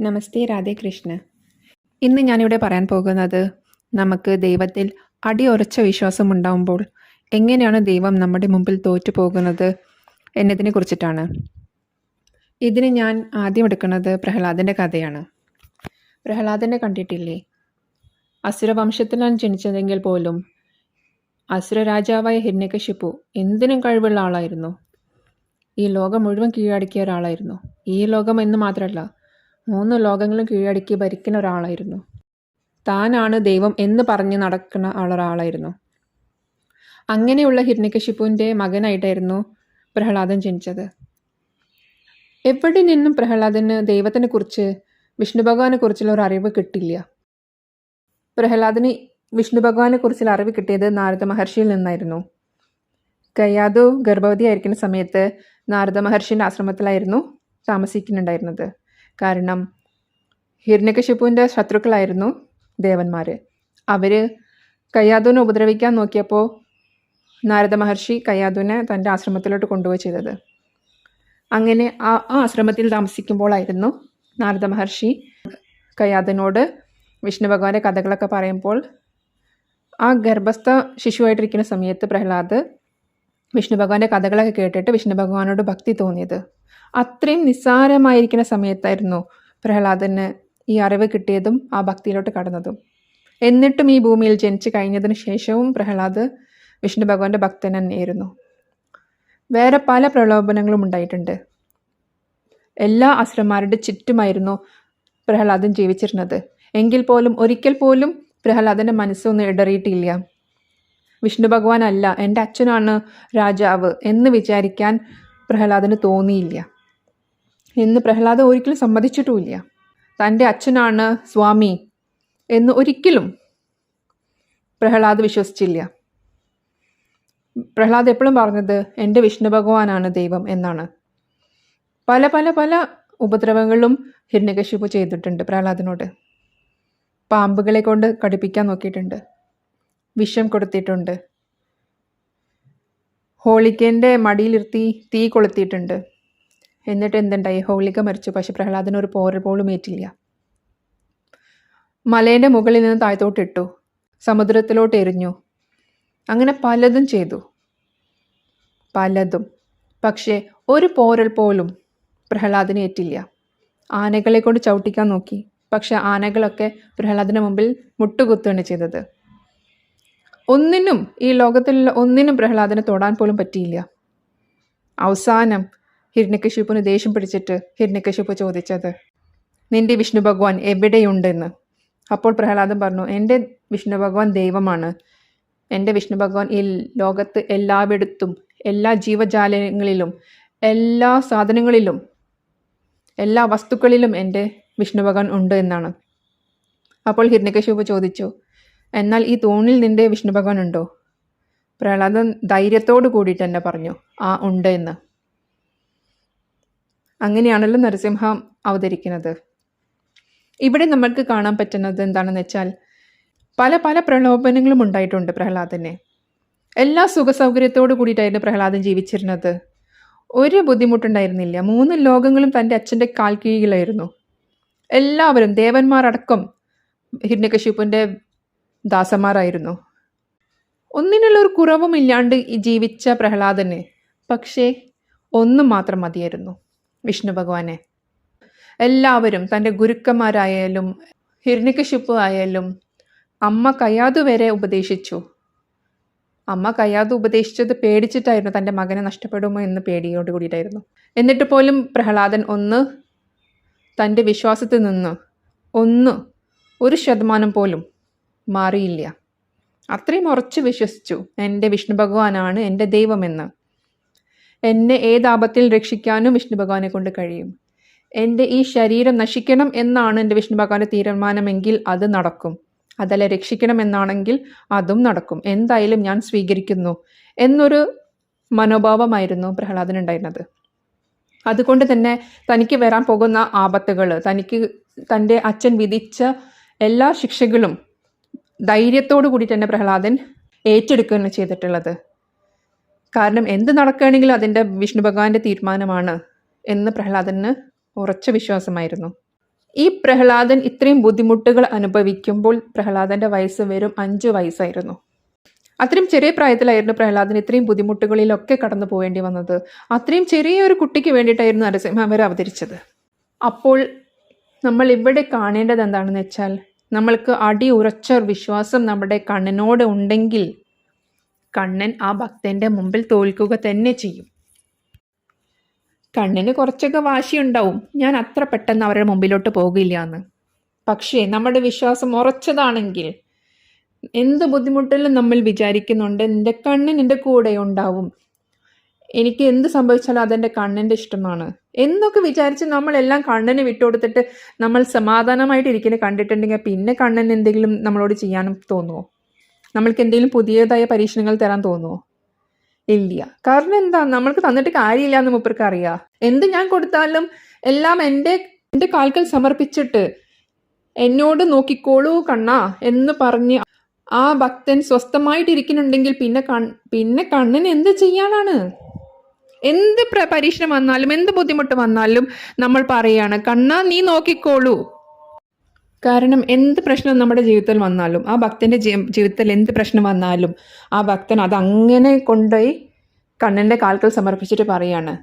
നമസ്തേ രാധേകൃഷ്ണ. ഇന്ന് ഞാനിവിടെ പറയാൻ പോകുന്നത് നമുക്ക് ദൈവത്തിൽ അടിയുറച്ച വിശ്വാസം ഉണ്ടാകുമ്പോൾ എങ്ങനെയാണ് ദൈവം നമ്മുടെ മുമ്പിൽ തോറ്റു പോകുന്നത് എന്നതിനെ കുറിച്ചിട്ടാണ്. ഇതിന് ഞാൻ ആദ്യം എടുക്കുന്നത് പ്രഹ്ലാദന്റെ കഥയാണ്. പ്രഹ്ലാദനെ കണ്ടിട്ടില്ലേ? അസുരവംശത്തിലാണ് ജനിച്ചതെങ്കിൽ പോലും അസുര രാജാവായ ഹിരണ്യകശിപ്പു എന്തിനും കഴിവുള്ള ആളായിരുന്നു. ഈ ലോകം മുഴുവൻ കീഴടക്കിയ ഒരാളായിരുന്നു. ഈ ലോകം എന്ന് മാത്രമല്ല മൂന്ന് ലോകങ്ങളും കീഴടക്കി ഭരിക്കുന്ന ഒരാളായിരുന്നു. താനാണ് ദൈവം എന്ന് പറഞ്ഞ് നടക്കുന്ന ഒരാളായിരുന്നു. അങ്ങനെയുള്ള ഹിരണ്യകശിപ്പുവിന്റെ മകനായിട്ടായിരുന്നു പ്രഹ്ലാദൻ ജനിച്ചത്. എവിടെ നിന്നും പ്രഹ്ലാദന് ദൈവത്തിനെ കുറിച്ച് വിഷ്ണു ഭഗവാനെ കുറിച്ചുള്ള ഒരു അറിവ് കിട്ടില്ല. പ്രഹ്ലാദന് വിഷ്ണു ഭഗവാനെ കുറിച്ചുള്ള അറിവ് കിട്ടിയത് നാരദ മഹർഷിയിൽ നിന്നായിരുന്നു. കയ്യാതു ഗർഭവതിയായിരിക്കുന്ന സമയത്ത് നാരദ മഹർഷിന്റെ ആശ്രമത്തിലായിരുന്നു താമസിക്കുന്നുണ്ടായിരുന്നത്. കാരണം ഹിരണ്യകശിപ്പുവിന്റെ ശത്രുക്കളായിരുന്നു ദേവന്മാർ അവർ കയ്യാതുവിനെ ഉപദ്രവിക്കാൻ നോക്കിയപ്പോൾ നാരദ മഹർഷി കയ്യാതുവിനെ തന്റെ ആശ്രമത്തിലോട്ട് കൊണ്ടുപോയി ചെയ്തത്. അങ്ങനെ ആ ആ ആശ്രമത്തിൽ താമസിക്കുമ്പോഴായിരുന്നു നാരദ മഹർഷി കയ്യാതനോട് വിഷ്ണു ഭഗവാന്റെ കഥകളൊക്കെ പറയുമ്പോൾ ആ ഗർഭസ്ഥ ശിശുവായിട്ടിരിക്കുന്ന സമയത്ത് പ്രഹ്ലാദ് വിഷ്ണു ഭഗവാന്റെ കഥകളൊക്കെ കേട്ടിട്ട് വിഷ്ണു ഭഗവാനോട് ഭക്തി തോന്നിയത്. അത്രയും നിസ്സാരമായിരിക്കുന്ന സമയത്തായിരുന്നു പ്രഹ്ലാദന് ഈ അറിവ് കിട്ടിയതും ആ ഭക്തിയിലോട്ട് കടന്നതും. എന്നിട്ടും ഈ ഭൂമിയിൽ ജനിച്ചു കഴിഞ്ഞതിന് ശേഷവും പ്രഹ്ലാദ് വിഷ്ണു ഭഗവാന്റെ ഭക്തൻ തന്നെയായിരുന്നു. വേറെ പല പ്രലോഭനങ്ങളും ഉണ്ടായിട്ടുണ്ട്. എല്ലാ അസുരന്മാരുടെ ചുറ്റുമായിരുന്നു പ്രഹ്ലാദൻ ജീവിച്ചിരുന്നത്. എങ്കിൽ പോലും ഒരിക്കൽ പോലും പ്രഹ്ലാദന്റെ മനസ്സൊന്നും ഇടറിയിട്ടില്ല. വിഷ്ണു ഭഗവാൻ അല്ല എന്റെ അച്ഛനാണ് രാജാവ് എന്ന് വിചാരിക്കാൻ പ്രഹ്ലാദന് തോന്നിയില്ല. എന്ന് പ്രഹ്ലാദ ഒരിക്കലും സമ്മതിച്ചിട്ടുമില്ല. തന്റെ അച്ഛനാണ് സ്വാമി എന്ന് ഒരിക്കലും പ്രഹ്ലാദ് വിശ്വസിച്ചില്ല. പ്രഹ്ലാദ് എപ്പോഴും പറഞ്ഞത് എന്റെ വിഷ്ണു ഭഗവാനാണ് ദൈവം എന്നാണ്. പല പല പല ഉപദ്രവങ്ങളും ഹിരണ്യകശിപ്പ് ചെയ്തിട്ടുണ്ട് പ്രഹ്ലാദിനോട്. പാമ്പുകളെ കൊണ്ട് കടിപ്പിക്കാൻ നോക്കിയിട്ടുണ്ട്. വിഷം കൊടുത്തിട്ടുണ്ട് ഹോളിക്കന്റെ മടിയിലിരുത്തി തീ കൊളുത്തിയിട്ടുണ്ട്. എന്നിട്ട് എന്തുണ്ടായി? ഹോളിക മരിച്ചു. പക്ഷെ പ്രഹ്ലാദന് ഒരു പോര പോലും ഏറ്റില്ല. മലേന്റെ മുകളിൽ നിന്ന് താഴ്ത്തോട്ടിട്ടു സമുദ്രത്തിലോട്ട് എറിഞ്ഞു. അങ്ങനെ പലതും ചെയ്തു. പലതും. പക്ഷേ ഒരു പോരൽ പോലും പ്രഹ്ലാദിനെ ഏറ്റില്ല. ആനകളെ കൊണ്ട് ചവിട്ടിക്കാൻ നോക്കി. പക്ഷെ ആനകളൊക്കെ പ്രഹ്ലാദിന് മുമ്പിൽ മുട്ടുകുത്തുകയാണ് ചെയ്തത്. ഒന്നിനും ഈ ലോകത്തിലുള്ള ഒന്നിനും പ്രഹ്ലാദനെ തൊടാൻ പോലും പറ്റിയില്ല. അവസാനം ഹിരണ്യകശിപ്പുന് ദേഷ്യം പിടിച്ചിട്ട് ഹിരണ്യകശിപ്പു ചോദിച്ചത് നിന്റെ വിഷ്ണു ഭഗവാൻ എവിടെയുണ്ടെന്ന്? അപ്പോൾ പ്രഹ്ലാദൻ പറഞ്ഞു എന്റെ വിഷ്ണു ഭഗവാൻ ദൈവമാണ്. എന്റെ വിഷ്ണു ഭഗവാൻ ഈ ലോകത്ത് എല്ലായിടത്തും എല്ലാ ജീവജാലങ്ങളിലും എല്ലാ സാധനങ്ങളിലും എല്ലാ വസ്തുക്കളിലും എന്റെ വിഷ്ണു ഭഗവാൻ ഉണ്ട് എന്നാണ്. അപ്പോൾ ഹിരണ്യകശിപ്പ് ചോദിച്ചു എന്നാൽ ഈ തൂണിൽ നിന്റെ വിഷ്ണു ഭഗവാൻ ഉണ്ടോ പ്രഹ്ലാദൻ ധൈര്യത്തോട് കൂടിയിട്ട് തന്നെ പറഞ്ഞു ആ ഉണ്ട് എന്ന്. അങ്ങനെയാണല്ലോ നരസിംഹം അവതരിക്കുന്നത്. ഇവിടെ നമ്മൾക്ക് കാണാൻ പറ്റുന്നത് എന്താണെന്ന് വെച്ചാൽ പല പല പ്രലോഭനങ്ങളും ഉണ്ടായിട്ടുണ്ട് പ്രഹ്ലാദനെ. എല്ലാ സുഖ സൗകര്യത്തോടു കൂടിയിട്ടായിരുന്നു പ്രഹ്ലാദൻ ജീവിച്ചിരുന്നത്. ഒരു ബുദ്ധിമുട്ടുണ്ടായിരുന്നില്ല. മൂന്ന് ലോകങ്ങളും തന്റെ അച്ഛന്റെ കാൽ കീഴിലായിരുന്നു എല്ലാവരും ദേവന്മാരടക്കം ഹിരണ്യകശിപ്പിന്റെ ദാസന്മാരായിരുന്നു. ഒന്നിനുള്ള ഒരു കുറവും ഇല്ലാണ്ട് ഈ ജീവിച്ച പ്രഹ്ലാദന് പക്ഷേ ഒന്നും മാത്രം മതിയായിരുന്നു. വിഷ്ണു ഭഗവാനെ. എല്ലാവരും തന്റെ ഗുരുക്കന്മാരായാലും ഹിരണ്യകശിപ്പ് ആയാലും അമ്മ കയ്യാതു വരെ ഉപദേശിച്ചു. അമ്മ കയ്യാതു ഉപദേശിച്ചത് പേടിച്ചിട്ടായിരുന്നു തന്റെ മകനെ നഷ്ടപ്പെടുമോ എന്ന് പേടിയോട് കൂടിയിട്ടായിരുന്നു. എന്നിട്ട് പോലും പ്രഹ്ലാദൻ ഒന്ന് തന്റെ വിശ്വാസത്തിൽ നിന്ന് ഒന്ന് ഒരു ശതമാനം പോലും മാറിയില്ല. അത്രയും ഉറച്ചു വിശ്വസിച്ചു. എന്റെ വിഷ്ണു ഭഗവാനാണ് എന്റെ ദൈവമെന്ന്. എന്നെ ഏതാപത്തിൽ രക്ഷിക്കാനും വിഷ്ണു ഭഗവാനെ കൊണ്ട് കഴിയും. എന്റെ ഈ ശരീരം നശിക്കണം എന്നാണ് എന്റെ വിഷ്ണു ഭഗവാന്റെ തീരുമാനമെങ്കിൽ അത് നടക്കും. അതല്ല രക്ഷിക്കണം എന്നാണെങ്കിൽ അതും നടക്കും. എന്തായാലും ഞാൻ സ്വീകരിക്കുന്നു എന്നൊരു മനോഭാവമായിരുന്നു പ്രഹ്ലാദനുണ്ടായിരുന്നത് അതുകൊണ്ട് തന്നെ തനിക്ക് വരാൻ പോകുന്ന ആപത്തുകൾ തനിക്ക് തന്റെ അച്ഛൻ വിധിച്ച എല്ലാ ശിക്ഷകളും ധൈര്യത്തോടു കൂടി തന്നെ പ്രഹ്ലാദൻ ഏറ്റെടുക്കുകയാണ് ചെയ്തിട്ടുള്ളത്. കാരണം എന്ത് നടക്കുകയാണെങ്കിലും അതിന്റെ വിഷ്ണു ഭഗവാന്റെ തീരുമാനമാണ് എന്ന് പ്രഹ്ലാദന് ഉറച്ച വിശ്വാസമായിരുന്നു. ഈ പ്രഹ്ലാദൻ ഇത്രയും ബുദ്ധിമുട്ടുകൾ അനുഭവിക്കുമ്പോൾ പ്രഹ്ലാദന്റെ വയസ്സ് വെറും അഞ്ച് വയസ്സായിരുന്നു. അത്രയും ചെറിയ പ്രായത്തിലായിരുന്നു പ്രഹ്ലാദൻ ഇത്രയും ബുദ്ധിമുട്ടുകളിലൊക്കെ കടന്നു പോകേണ്ടി വന്നത്. അത്രയും ചെറിയൊരു കുട്ടിക്ക് വേണ്ടിയിട്ടായിരുന്നു നരസിംഹവർ അവതരിച്ചത്. അപ്പോൾ നമ്മൾ ഇവിടെ കാണേണ്ടത് എന്താണെന്ന് വെച്ചാൽ നമ്മൾക്ക് അടി ഉറച്ച വിശ്വാസം നമ്മുടെ കണ്ണനോട് ഉണ്ടെങ്കിൽ കണ്ണൻ ആ ഭക്തന്റെ മുമ്പിൽ തോൽക്കുക തന്നെ ചെയ്യും. കണ്ണിന് കുറച്ചൊക്കെ വാശിയുണ്ടാവും. ഞാൻ അത്ര പെട്ടെന്ന് അവരുടെ മുമ്പിലോട്ട് പോകില്ല എന്ന്. പക്ഷേ നമ്മുടെ വിശ്വാസം ഉറച്ചതാണെങ്കിൽ എന്ത് ബുദ്ധിമുട്ടിലും നമ്മൾ വിചാരിക്കുന്നുണ്ട് എന്റെ കണ്ണൻ എന്റെ കൂടെ ഉണ്ടാവും. എനിക്ക് എന്ത് സംഭവിച്ചാലും അതെന്റെ കണ്ണിന്റെ ഇഷ്ടമാണ്. എന്നൊക്കെ വിചാരിച്ച് നമ്മളെല്ലാം കണ്ണന് വിട്ടുകൊടുത്തിട്ട് നമ്മൾ സമാധാനമായിട്ട് ഇരിക്കുന്നത് കണ്ടിട്ടുണ്ടെങ്കിൽ പിന്നെ കണ്ണൻ എന്തെങ്കിലും നമ്മളോട് ചെയ്യാനും തോന്നുമോ നമ്മൾക്ക് എന്തെങ്കിലും പുതിയതായ പരീക്ഷണങ്ങൾ തരാൻ തോന്നുമോ ഇല്ല. കാരണം എന്താ? നമ്മൾക്ക് തന്നിട്ട് കാര്യമില്ല എന്ന് മുപ്പർക്ക് അറിയാ. എന്ത് ഞാൻ കൊടുത്താലും എല്ലാം എന്റെ എന്റെ കാൽക്കൽ സമർപ്പിച്ചിട്ട് എന്നോട് നോക്കിക്കോളൂ കണ്ണാ എന്ന് പറഞ്ഞ് ആ ഭക്തൻ സ്വസ്ഥമായിട്ടിരിക്കുന്നുണ്ടെങ്കിൽ പിന്നെ കൺ പിന്നെ കണ്ണിന് എന്ത് ചെയ്യാനാണ്? എന്ത് പ്ര പരീക്ഷണം വന്നാലും എന്ത് ബുദ്ധിമുട്ട് വന്നാലും നമ്മൾ പറയാണ് കണ്ണാ നീ നോക്കിക്കോളൂ. കാരണം എന്ത് പ്രശ്നം നമ്മുടെ ജീവിതത്തിൽ വന്നാലും ആ ഭക്തന്റെ ജീവിതത്തിൽ എന്ത് പ്രശ്നം വന്നാലും ആ ഭക്തൻ അതങ്ങനെ കൊണ്ടുപോയി കണ്ണന്റെ കാൽക്കൽ സമർപ്പിച്ചിട്ട് പറയാണ്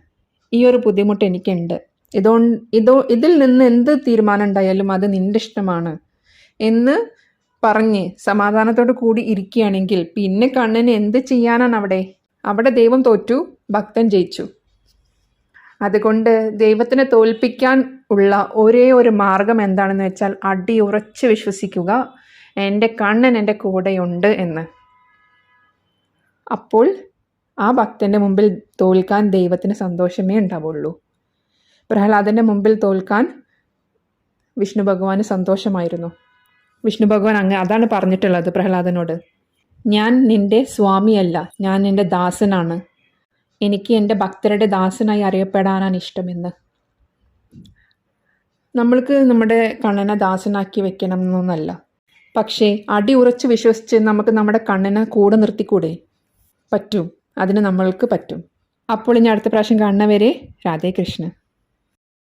ഈ ഒരു ബുദ്ധിമുട്ട് എനിക്കുണ്ട്. ഇതോ ഇതോ ഇതിൽ നിന്ന് എന്ത് തീരുമാനം ഉണ്ടായാലും അത് നിന്റെ ഇഷ്ടമാണ്. എന്ന് പറഞ്ഞ് സമാധാനത്തോടു കൂടി ഇരിക്കുകയാണെങ്കിൽ പിന്നെ കണ്ണന് എന്ത് ചെയ്യാനാണ് അവിടെ? അവിടെ ദൈവം തോറ്റു. ഭക്തൻ ജയിച്ചു. അതുകൊണ്ട് ദൈവത്തിനെ തോൽപ്പിക്കാൻ ഉള്ള ഒരേ ഒരു മാർഗം എന്താണെന്ന് വെച്ചാൽ അടി ഉറച്ച് വിശ്വസിക്കുക. എന്റെ കണ്ണൻ എന്റെ കൂടെയുണ്ട് എന്ന്. അപ്പോൾ ആ ഭക്തന്റെ മുമ്പിൽ തോൽക്കാൻ ദൈവത്തിന് സന്തോഷമേ ഉണ്ടാവുള്ളൂ. പ്രഹ്ലാദന്റെ മുമ്പിൽ തോൽക്കാൻ വിഷ്ണു ഭഗവാന് സന്തോഷമായിരുന്നു. വിഷ്ണു ഭഗവാൻ അങ്ങ് അതാണ് പറഞ്ഞിട്ടുള്ളത് പ്രഹ്ലാദനോട്. ഞാൻ നിന്റെ സ്വാമിയല്ല ഞാൻ നിന്റെ ദാസനാണ്. എനിക്ക് എന്റെ ഭക്തരുടെ ദാസനായി അറിയപ്പെടാനാണ് ഇഷ്ടമെന്ന്. നമ്മൾക്ക് നമ്മുടെ കണ്ണനെ ദാസനാക്കി വെക്കണം എന്നൊന്നല്ല പക്ഷേ അടി ഉറച്ച് വിശ്വസിച്ച് നമുക്ക് നമ്മുടെ കണ്ണനെ കൂടെ നിർത്തിക്കൂടെ? പറ്റും. അതിന് നമ്മൾക്ക് പറ്റും. അപ്പോൾ ഇനി അടുത്ത പ്രാവശ്യം കാണുന്നവരെ രാധേ കൃഷ്ണ